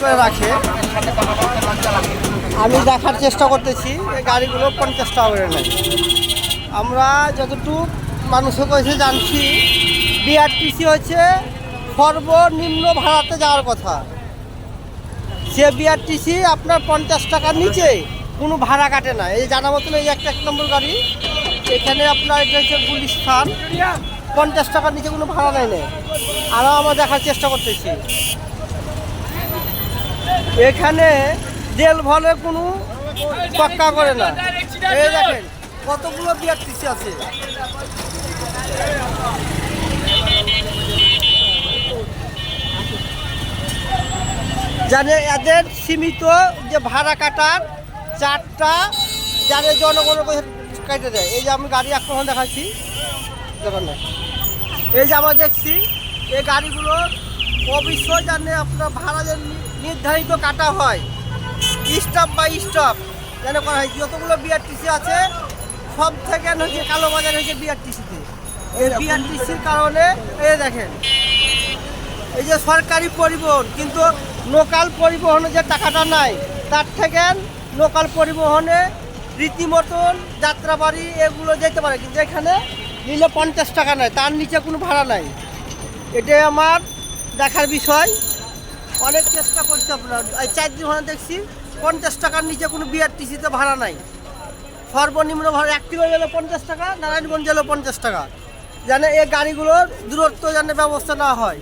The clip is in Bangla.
রাখে। আমি দেখার চেষ্টা করতেছি, এই গাড়িগুলো পঞ্চাশ টাকা করে আমরা যতটুকু মানুষের কাছে জানছি বিআরটিসি হচ্ছে সর্বনিম্ন ভাড়াতে যাওয়ার কথা। সে বিআরটিসি আপনার পঞ্চাশ টাকার নিচে কোনো ভাড়া কাটে না। এই জানা মতন এই একটা এক নম্বর গাড়ি, এখানে আপনার এটা হচ্ছে গুলিস্থান পঞ্চাশ টাকার নিচে কোনো ভাড়া নেয় না আরও আমরা দেখার চেষ্টা করতেছি। এখানে জেল ভরে কোনো পাক্কা করে না। এই দেখেন, কতগুলো বিআরটিসি আছে। জানে এদের সীমিত যে ভাড়া কাটার চারটা যাদের জনগণের কেটে দেয়। এই যে আমি গাড়ি এখন দেখাচ্ছি। এই যে আমরা দেখছি, এই গাড়িগুলো অবশ্যই জানে আপনার ভাড়া যে নির্ধারিত কাটা হয়। স্টপ বাই স্টপ যেন করা হয়। যতগুলো বিআরটিসি আছে সব থেকে হচ্ছে কালো বাজার হচ্ছে বিআরটিসিতে এই বিআরটিসির কারণে এই দেখেন। এই যে সরকারি পরিবহন কিন্তু লোকাল পরিবহনে যে টাকাটা নাই তার থেকে লোকাল পরিবহনে রীতিমতন যাত্রাবাড়ি এগুলো যেতে পারে। কিন্তু এখানে নিলে পঞ্চাশ টাকা নেয় তার নিচে কোনো ভাড়া নাই। এটাই আমার দেখার বিষয়। অনেক চেষ্টা করছি আপনার। এই চার দিন ভাড়া দেখছি, পঞ্চাশ টাকার নিচে কোনো বিআরটিসিতে ভাড়া নাই। সর্বনিম্ন ভাড়া অ্যাক্টিভা গেলে পঞ্চাশ টাকা, নারায়ণগঞ্জ গেলে পঞ্চাশ টাকা। যেন এই গাড়িগুলোর দূরত্ব যেন ব্যবস্থা না হয়।